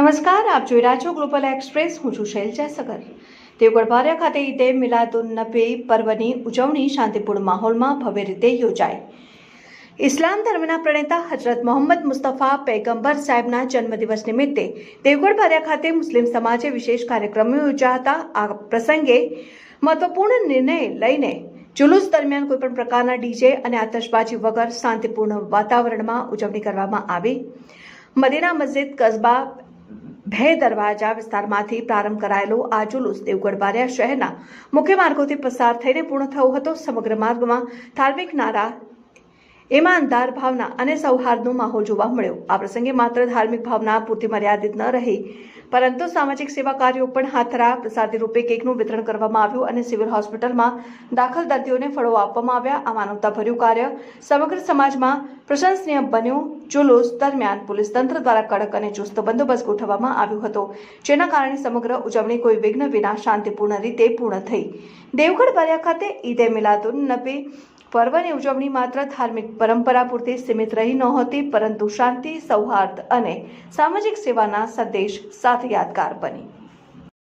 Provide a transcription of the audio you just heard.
નમસ્કાર, આપ જોઈ રહ્યા છો ગ્લોબલ એક્સપ્રેસ, હું છું શૈલજા સગર દેવગઢ બારિયા ખાતે ઈદે મિલાદુન નબી પર્વની ઉજવણી શાંતિપૂર્ણ માહોલમાં ભવ્ય રીતે યોજાઈ. ઇસ્લામ ધર્મના પ્રણેતા હજરત મોહમ્મદ મુસ્તફા પૈગંબર સાહેબના જન્મદિવસ નિમિત્તે દેવગઢ બારિયા ખાતે મુસ્લિમ સમાજે વિશેષ કાર્યક્રમો યોજ્યા હતા. આ પ્રસંગે મહત્વપૂર્ણ નિર્ણય લઈને જુલુસ દરમિયાન કોઈપણ પ્રકારના ડીજે અને આતશબાજી વગર શાંતિપૂર્ણ વાતાવરણમાં ઉજવણી કરવામાં આવી. મદીના મસ્જિદ કસ્બા ભે દરવાજા વિસ્તારમાંથી પ્રારંભ કરાયેલો આ જુલુસ દેવગઢ બારિયા શહેરના મુખ્ય માર્ગોથી પસાર થઈને પૂર્ણ થયો હતો. સમગ્ર માર્ગમાં ધાર્મિક નારા ઈમાનદાર ભાવના અને સૌહાર્દનો માહોલ જોવા મળ્યો. આ પ્રસંગે માત્ર ધાર્મિક ભાવના પૂરતી મર્યાદિત ન રહી, પરંતુ સામાજિક સેવા કાર્યો પણ હાથ ધરા પ્રસાદી રૂપે કેકનું વિતરણ કરવામાં આવ્યું અને સિવિલ હોસ્પિટલમાં દાખલ દર્દીઓને ફળો આપવામાં આવ્યા. આ માનવતાભર્યું કાર્ય સમગ્ર સમાજમાં પ્રશંસનીય બન્યું. જુલુસ દરમિયાન પોલીસ તંત્ર દ્વારા કડક અને ચુસ્ત બંદોબસ્ત ગોઠવવામાં આવ્યો હતો, જેના કારણે સમગ્ર ઉજવણી કોઈ વિઘ્ન વિના શાંતિપૂર્ણ રીતે પૂર્ણ થઈ. દેવગઢ બારિયા ખાતે ઈદે મિલાદુન નબી પર્વની ઉજવણી માત્ર ધાર્મિક પરંપરા પૂરતી સીમિત રહી નહોતી, પરંતુ શાંતિ, સૌહાર્દ અને સામાજિક સેવાના સંદેશ સાથે યાદગાર બની.